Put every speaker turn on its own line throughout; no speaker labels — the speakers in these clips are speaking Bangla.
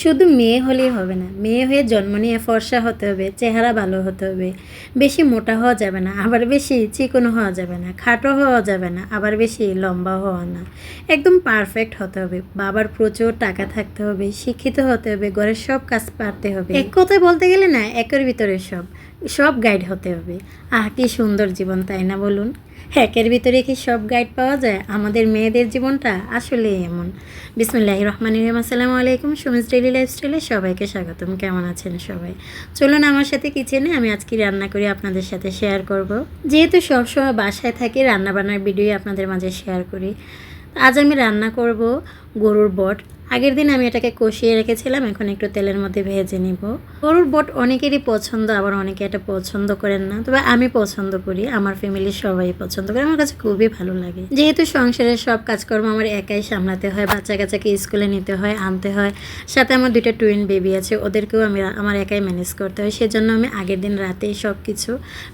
শুধু মেয়ে হলেই হবে না। মেয়ে হয়ে জন্ম নিয়ে ফর্সা হতে হবে, চেহারা ভালো হতে হবে। বেশি মোটা হওয়া যাবে না, আবার বেশি চিকন হওয়া যাবে না, খাটো হওয়া যাবে না, আবার বেশি লম্বা হওয়া না। একদম পারফেক্ট হতে হবে, বাবার প্রচুর টাকা থাকতে হবে, শিক্ষিত হতে হবে, ঘরের সব কাজ পারতে হবে। এক কথায় বলতে গেলে না, একের ভিতরে সব। সব গাইড হতে হবে। আহ, কি সুন্দর জীবন, তাই না বলুন? একের ভিতরে কি সব গাইড পাওয়া যায়? আমাদের মেয়েদের জীবনটা আসলে এমন। বিসমুল্লাহ রহমান রহিম। আসসালামু আলাইকুম সুমিজ ডেলি লাইফস্টাইলে সবাইকে স্বাগতম। কেমন আছেন সবাই? চলুন আমার সাথে কিচেনে আমি আজকে রান্না করি, আপনাদের সাথে শেয়ার করব। যেহেতু সবসময় বাসায় থাকি, রান্নাবান্নার ভিডিও আপনাদের মাঝে শেয়ার করি। আজ আমি রান্না করব গরুর বট। আগের দিন আমি এটাকে কষিয়ে রেখেছিলাম, এখন একটু তেলের মধ্যে ভেজে নিব। গরুর বট অনেকেরই পছন্দ, আবার অনেকে এটা পছন্দ করেন না। তবে আমি পছন্দ করি, আমার ফ্যামিলির সবাই পছন্দ করে, আমার কাছে খুবই ভালো লাগে। যেহেতু সংসারের সব কাজকর্ম আমার একাই সামলাতে হয় বাচ্চা কাচ্চাকে স্কুলে নিতে হয়, আনতে হয়, সাথে আমার দুইটা টুইন বেবি আছে, ওদেরকেও আমি আমার একাই ম্যানেজ করতে হয়। সেজন্য আমি আগের দিন রাতেই সব কিছু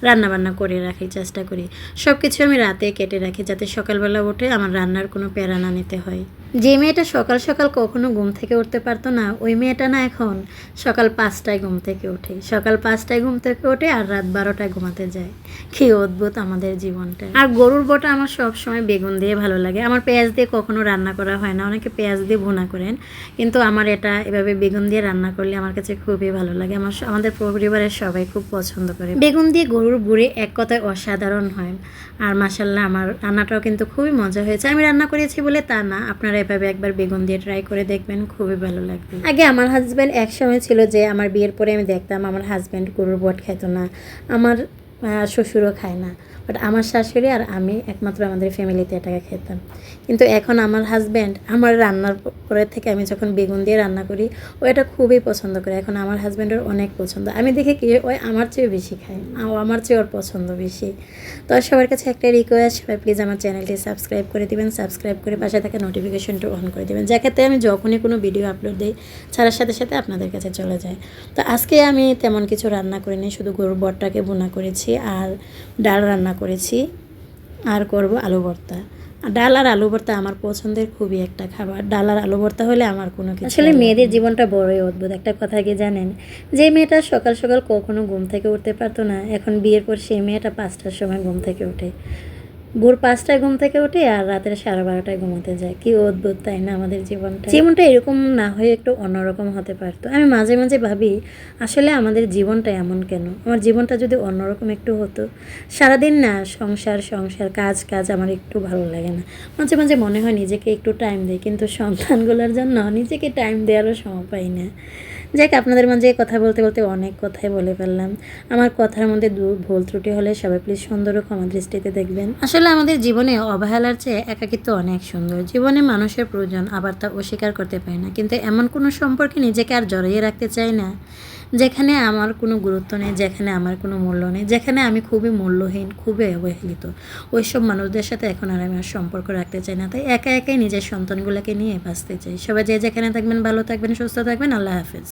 রান্নাবান্না করে রাখি চেষ্টা করি। সব কিছু আমি রাতে কেটে রাখি, যাতে সকালবেলা উঠে আমার রান্নার কোনো প্যারা না নিতে হয়। যে মেয়েটা সকাল সকাল কখনো ঘুম থেকে উঠতে পারতো না। ওই মেয়েটা না এখন সকাল পাঁচটায় ঘুম থেকে ওঠে। সকাল পাঁচটায় ঘুম থেকে ওঠে আর রাত বারোটায় ঘুমাতে যায়। কি অদ্ভুত আমাদের জীবনটা। আর গরুর বটা আমার সব সময় বেগুন দিয়ে ভালো লাগে। আমার পেঁয়াজ দিয়ে কখনো রান্না করা হয় না। অনেকে পেঁয়াজ দিয়ে ভুনা করেন। কিন্তু আমার এটা এভাবে বেগুন দিয়ে রান্না করলে আমার কাছে খুবই ভালো লাগে। আমার আমাদের পরিবারের সবাই খুব পছন্দ করে। বেগুন দিয়ে গরুর বুড়ি এক কথায় অসাধারণ হয়। আর মাসাল্লাহ আমার রান্নাটাও কিন্তু খুবই মজা হয়েছে। আমি রান্না করেছি বলে তা না। আপনারা এভাবে একবার বেগুন দিয়ে ট্রাই করে দেখবেন, খুবই ভালো লাগবে। আগে আমার হাজব্যান্ড এক সময় ছিল যে, আমার বিয়ের পরে আমি দেখতাম আমার হাজব্যান্ড গরুর বট খেত না, আমার শ্বশুরও খায় না। বাট আমার শাশুড়ি আর আমি একমাত্র আমাদের ফ্যামিলিতে এটাকে খেতাম। কিন্তু এখন আমার হাজব্যান্ড আমার রান্নার পরে থেকে আমি যখন বেগুন দিয়ে রান্না করি, ও এটা খুবই পছন্দ করে। এখন আমার হাজব্যান্ডের অনেক পছন্দ। আমি দেখি কি ওই আমার চেয়েও বেশি খায়। ও আমার চেয়ে ওর পছন্দ বেশি। তো সবার কাছে একটা রিকোয়েস্ট সবাই প্লিজ আমার চ্যানেলটি সাবস্ক্রাইব করে দিবেন। সাবস্ক্রাইব করে পাশে থাকা নোটিফিকেশনটা অন করে দেবেন। যাতে আমি যখনই কোনো ভিডিও আপলোড দিই, ছাড়ার সাথে সাথে আপনাদের কাছে চলে যায়। তো আজকে আমি তেমন কিছু রান্না করিনি, শুধু গরুর বটটাকে বোনা করেছি আর ডাল রান্না করেছি। আর করব আলু ভর্তা। আর ডাল আর আলু ভর্তা আমার পছন্দের খুবই একটা খাবার। ডাল আর আলু ভর্তা হলে আমার কোনো কিছু আসলে মেয়েদের জীবনটা বড়ই অদ্ভুত। একটা কথা কি জানেন? যে মেয়েটা সকাল সকাল কখনো ঘুম থেকে উঠতে পারতো না এখন বিয়ের পর সেই মেয়েটা পাঁচটার সময় ঘুম থেকে ওঠে ভোর পাঁচটায় ঘুম থেকে উঠে আর রাতের সাড়ে বারোটায় ঘুমাতে যায়। কি অদ্ভুত, তাই না, আমাদের জীবনটা? জীবনটা এরকম না হয়ে একটু অন্যরকম হতে পারতো। আমি মাঝে মাঝে ভাবি, আসলে আমাদের জীবনটা এমন কেন? আমার জীবনটা যদি অন্যরকম একটু হতো? সারাদিন না, সংসার সংসার, কাজ কাজ আমার একটু ভালো লাগে না। মাঝে মাঝে মনে হয় নিজেকে একটু টাইম দিই, কিন্তু সন্তানগুলোর জন্য নিজেকে টাইম দেওয়ারও সময় পাই না। যাক, আপনাদের মাঝে কথা বলতে বলতে অনেক কথাই বলে ফেললাম। আমার কথার মধ্যে দু ভুল ত্রুটি হলে সবাই প্লিজ সুন্দর ক্ষমা দৃষ্টিতে দেখবেন। আসলে আমাদের জীবনে অবহেলার চেয়ে একাকিত্ব অনেক সুন্দর। জীবনে মানুষের প্রয়োজন, আবার তা অস্বীকার করতে পারি না। কিন্তু এমন কোনো সম্পর্কে নিজেকে আর জড়িয়ে রাখতে চাই না, যেখানে আমার কোনো গুরুত্ব নেই, যেখানে আমার কোনো মূল্য নেই, যেখানে আমি খুবই মূল্যহীন, খুবই অবহেলিত। ওই সব মানুষদের সাথে এখন আর আমি আর সম্পর্ক রাখতে চাই না। তাই একা একাই নিজের সন্তানগুলোকে নিয়ে বাঁচতে চাই। সবাই যে যেখানে থাকবেন, ভালো থাকবেন, সুস্থ থাকবেন। আল্লাহ হাফেজ।